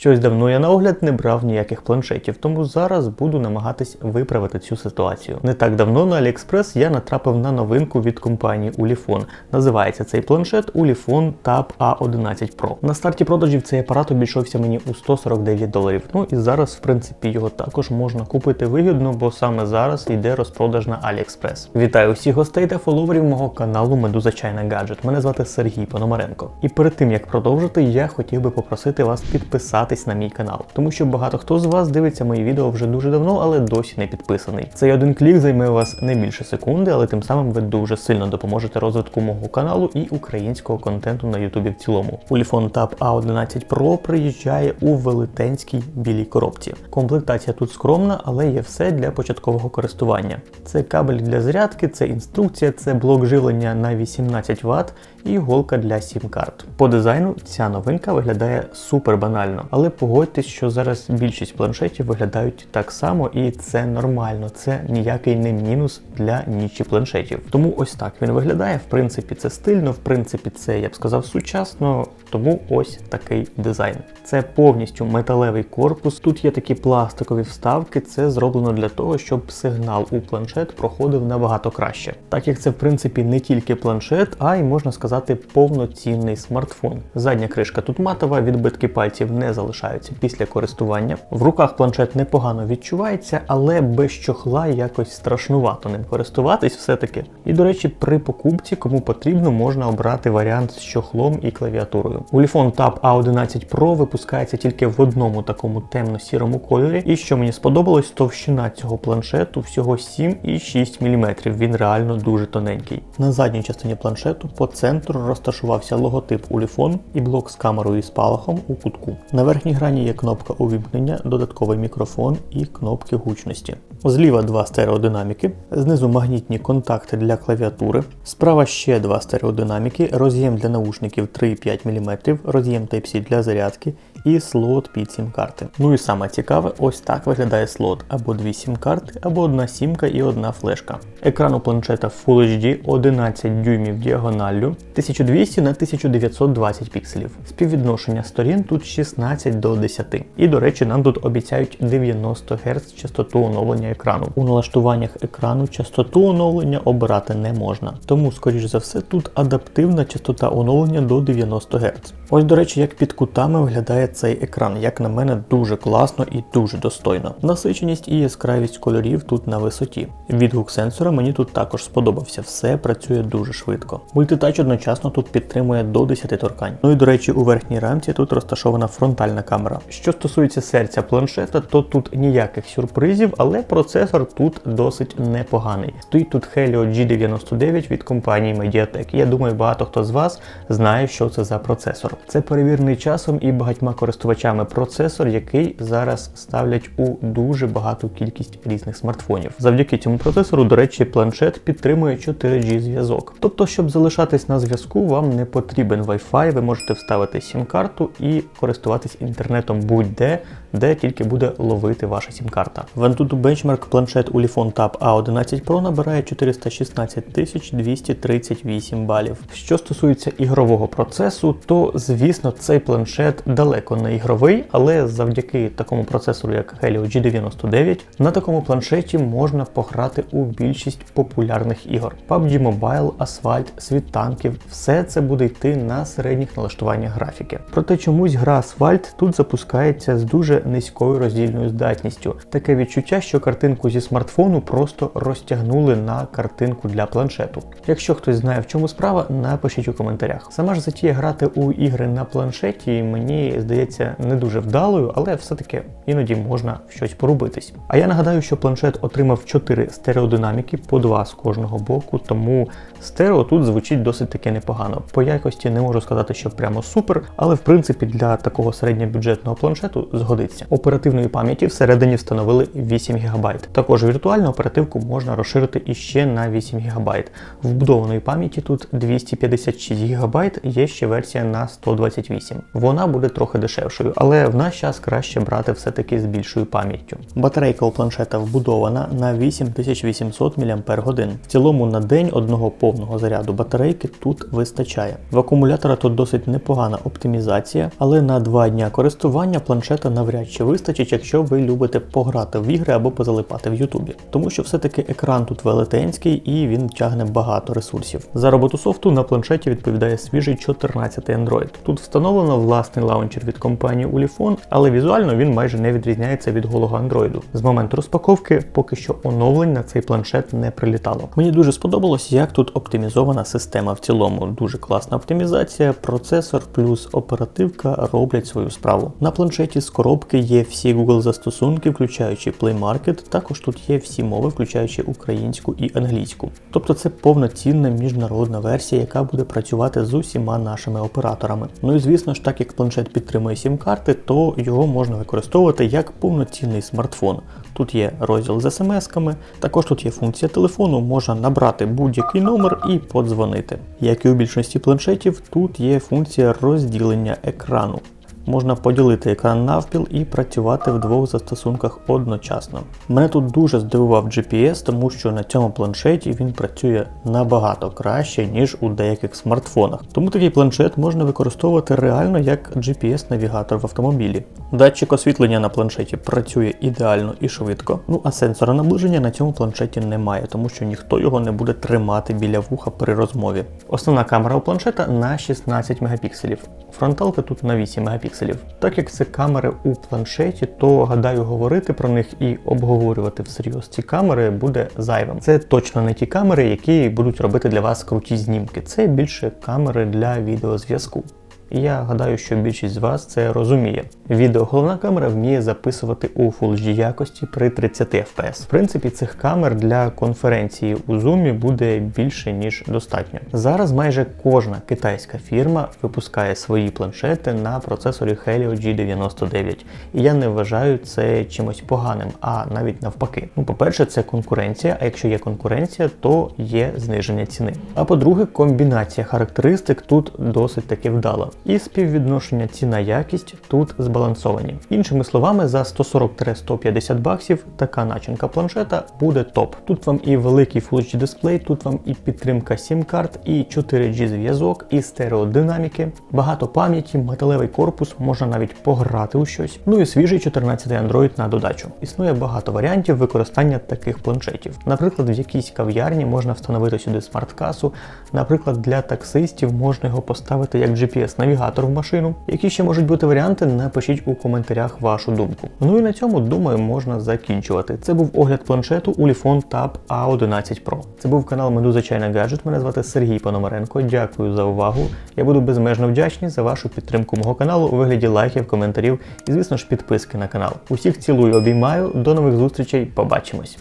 Щось давно я на огляд не брав ніяких планшетів, тому зараз буду намагатись виправити цю ситуацію. Не так давно на AliExpress я натрапив на новинку від компанії Ulefone. Називається цей планшет Ulefone Tab A11 Pro. На старті продажів цей апарат обійшовся мені у 149 доларів. Ну і зараз, в принципі, його також можна купити вигідно, бо саме зараз йде розпродаж на AliExpress. Вітаю всіх гостей та фоловерів мого каналу Медуза Чайна Гаджет. Мене звати Сергій Пономаренко. І перед тим як продовжити, я хотів би попросити вас підписатись на мій канал, тому що багато хто з вас дивиться мої відео вже дуже давно, але досі не підписаний. Цей один клік займе у вас не більше секунди, але тим самим ви дуже сильно допоможете розвитку мого каналу і українського контенту на Ютубі в цілому. Ulefone Tab A11 Pro приїжджає у велетенській білій коробці. Комплектація тут скромна, але є все для початкового користування. Це кабель для зарядки, це інструкція, це блок живлення на 18 Вт і голка для сім-карт. По дизайну ця новинка виглядає супер банально, але погодьтесь, що зараз більшість планшетів виглядають так само, і це нормально. Це ніякий не мінус для нічі планшетів. Тому ось так він виглядає. В принципі, це стильно, в принципі, це я б сказав сучасно. Тому ось такий дизайн. Це повністю металевий корпус. Тут є такі пластикові вставки. Це зроблено для того, щоб сигнал у планшет проходив набагато краще. Так як це в принципі не тільки планшет, а й можна сказати повноцінний смартфон. Задня кришка тут матова, відбитки пальців не залишаються після користування. В руках планшет непогано відчувається, але без чохла якось страшнувато ним користуватись все-таки. І до речі, при покупці, кому потрібно, можна обрати варіант з чохлом і клавіатурою. Ulefone Tab A11 Pro випускається тільки в одному такому темно-сірому кольорі. І що мені сподобалось, товщина цього планшету всього 7,6 мм. Він реально дуже тоненький. На задній частині планшету по центру розташувався логотип Уліфон і блок з камерою і спалахом у кутку. На верхній грані є кнопка увімкнення, додатковий мікрофон і кнопки гучності. Зліва два стереодинаміки, знизу магнітні контакти для клавіатури, справа ще два стереодинаміки, роз'єм для наушників 3,5 мм, роз'єм Type-C для зарядки і слот під сім-карти. Ну і саме цікаве, ось так виглядає слот або дві сім-карти, або одна сімка і одна флешка. Екран у планшета Full HD 11 дюймів діагоналлю, 1200 на 1920 пікселів. Співвідношення сторін тут 16 до 10. І до речі, нам тут обіцяють 90 Гц частоту оновлення екрану. У налаштуваннях екрану частоту оновлення обирати не можна. Тому, скоріш за все, тут адаптивна частота оновлення до 90 Гц. Ось, до речі, як під кутами виглядає цей екран, як на мене, дуже класно і дуже достойно. Насиченість і яскравість кольорів тут на висоті. Відгук сенсора мені тут також сподобався, все працює дуже швидко. Мультитач одночасно тут підтримує до 10 торкань. Ну і до речі, у верхній рамці тут розташована фронтальна камера. Що стосується серця планшета, то тут ніяких сюрпризів, але процесор тут досить непоганий. Стоїть тут Helio G99 від компанії Mediatek. Я думаю, багато хто з вас знає, що це за процесор. Це перевірений часом і багатьма користувачами процесор, який зараз ставлять у дуже багату кількість різних смартфонів. Завдяки цьому процесору, до речі, планшет підтримує 4G зв'язок. Тобто, щоб залишатись на зв'язку, вам не потрібен Wi-Fi, ви можете вставити сім-карту і користуватись інтернетом будь-де, де тільки буде ловити ваша сім-карта. В Antutu Benchmark планшет Ulefone Tab A11 Pro набирає 416 238 балів. Що стосується ігрового процесу, то звісно цей планшет далеко не ігровий, але завдяки такому процесору, як Helio G99, на такому планшеті можна пограти у більшість популярних ігор: PUBG Mobile, Asphalt, Світ танків, все це буде йти на середніх налаштуваннях графіки. Проте чомусь гра Asphalt тут запускається з дуже низькою роздільною здатністю. Таке відчуття, що картинку зі смартфону просто розтягнули на картинку для планшету. Якщо хтось знає в чому справа, напишіть у коментарях. Сама ж затія грати у ігри на планшеті мені здається не дуже вдалою, але все-таки іноді можна в щось порубитись. А я нагадаю, що планшет отримав 4 стереодинаміки по 2 з кожного боку, тому стерео тут звучить досить таки непогано. По якості не можу сказати, що прямо супер, але в принципі для такого середньобюджетного планшету згодиться. Оперативної пам'яті всередині встановили 8 ГБ. Також віртуальну оперативку можна розширити іще на 8 ГБ. Вбудованої пам'яті тут 256 ГБ, є ще версія на 128. Вона буде трохи дешевшою, але в наш час краще брати все-таки з більшою пам'яттю. Батарейка у планшета вбудована на 8800 мАч. В цілому на день одного повного заряду батарейки тут вистачає. В акумулятора тут досить непогана оптимізація, але на два дня користування планшета навряд чи вистачить, якщо ви любите пограти в ігри або позалипати в Ютубі. Тому що все-таки екран тут велетенський і він тягне багато ресурсів. За роботу софту на планшеті відповідає свіжий 14 Android. Тут встановлено власний лаунчер від компанії Ulefone, але візуально він майже не відрізняється від голого Android. З моменту розпаковки поки що оновлень на цей планшет не прилітало. Мені дуже сподобалось, як тут оптимізована система в цілому. Дуже класна оптимізація, процесор плюс оперативка роблять свою справу. На планшеті з коробки є всі Google застосунки, включаючи Play Market. Також тут є всі мови, включаючи українську і англійську. Тобто це повноцінна міжнародна версія, яка буде працювати з усіма нашими операторами. Ну і звісно ж, так як планшет підтримує сім-карти, то його можна використовувати як повноцінний смартфон. Тут є розділ з смс-ками, також тут є функція телефону, можна набрати будь-який номер і подзвонити. Як і у більшості планшетів, тут є функція розділення екрану. Можна поділити екран навпіл і працювати в двох застосунках одночасно. Мене тут дуже здивував GPS, тому що на цьому планшеті він працює набагато краще, ніж у деяких смартфонах. Тому такий планшет можна використовувати реально як GPS-навігатор в автомобілі. Датчик освітлення на планшеті працює ідеально і швидко. Ну а сенсора наближення на цьому планшеті немає, тому що ніхто його не буде тримати біля вуха при розмові. Основна камера у планшета на 16 мегапікселів. Фронталка тут на 8 мегапікселів. Так як це камери у планшеті, то гадаю, говорити про них і обговорювати всерйоз ці камери буде зайвим. Це точно не ті камери, які будуть робити для вас круті знімки. Це більше камери для відеозв'язку. І я гадаю, що більшість з вас це розуміє. Відео головна камера вміє записувати у Full HD якості при 30 FPS. В принципі, цих камер для конференції у Zoom буде більше ніж достатньо. Зараз майже кожна китайська фірма випускає свої планшети на процесорі Helio G99. І я не вважаю це чимось поганим, а навіть навпаки. Ну, по-перше, це конкуренція. А якщо є конкуренція, то є зниження ціни. А по-друге, комбінація характеристик тут досить таки вдала і співвідношення ціна-якість тут збалансовані. Іншими словами, за 140-150 баксів така начинка планшета буде топ. Тут вам і великий Full HD дисплей, тут вам і підтримка SIM-карт, і 4G зв'язок, і стереодинаміки, багато пам'яті, металевий корпус, можна навіть пограти у щось. Ну і свіжий 14 Android на додачу. Існує багато варіантів використання таких планшетів. Наприклад, в якійсь кав'ярні можна встановити сюди смарт-касу, наприклад, для таксистів можна його поставити як GPS навігатор в машину. Які ще можуть бути варіанти, напишіть у коментарях вашу думку. Ну і на цьому, думаю, можна закінчувати. Це був огляд планшету Ulefone Tab A11 Pro. Це був канал Медуза Чайна Гаджет. Мене звати Сергій Пономаренко. Дякую за увагу. Я буду безмежно вдячний за вашу підтримку мого каналу у вигляді лайків, коментарів і, звісно ж, підписки на канал. Усіх цілую, обіймаю. До нових зустрічей. Побачимось.